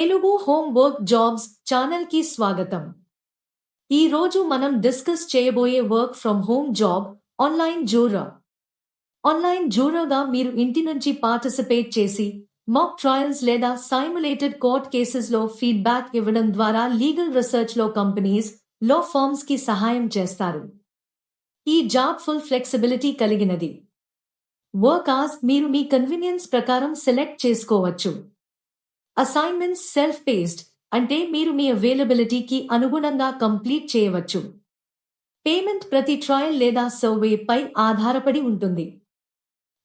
Telugu home work jobs ఛానల్కి స్వాగతం. ఈ రోజు మనం డిస్కస్ చేయబోయే work from home job online జూరా online జూరాగా మీరు ఇంటి నుంచి పార్టిసిపేట్ చేసి మాక్ ట్రయల్స్ లేదా సైములేటెడ్ కోర్ట్ కేసెస్లో ఫీడ్బ్యాక్ ఇవ్వడం ద్వారా లీగల్ రీసెర్చ్లో కంపెనీస్లో ఫర్మ్స్కి సహాయం చేస్తారు. ఈ జాబ్ ఫుల్ ఫ్లెక్సిబిలిటీ కలిగినది. వర్క్ ఆస్ మీరు మీ కన్వీనియన్స్ ప్రకారం సెలెక్ట్ చేసుకోవచ్చు. అసైన్మెంట్స్ సెల్ఫ్ పేస్డ్ అంటే మీరు మీ అవైలబిలిటీకి అనుగుణంగా కంప్లీట్ చేయవచ్చు. పేమెంట్ ప్రతి ట్రయల్ లేదా సర్వే పై ఆధారపడి ఉంటుంది.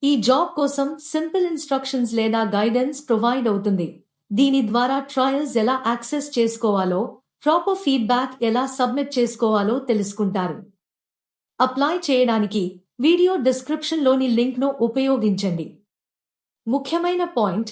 ఈ జాబ్ కోసం సింపుల్ ఇన్స్ట్రక్షన్స్ లేదా గైడెన్స్ ప్రొవైడ్ అవుతుంది. దీని ద్వారా ట్రయల్స్ ఎలా యాక్సెస్ చేసుకోవాలో ప్రాపర్ ఫీడ్బ్యాక్ ఎలా సబ్మిట్ చేసుకోవాలో తెలుసుకుంటారు. అప్లై చేయడానికి వీడియో డిస్క్రిప్షన్లోని లింక్ను ఉపయోగించండి. ముఖ్యమైన పాయింట్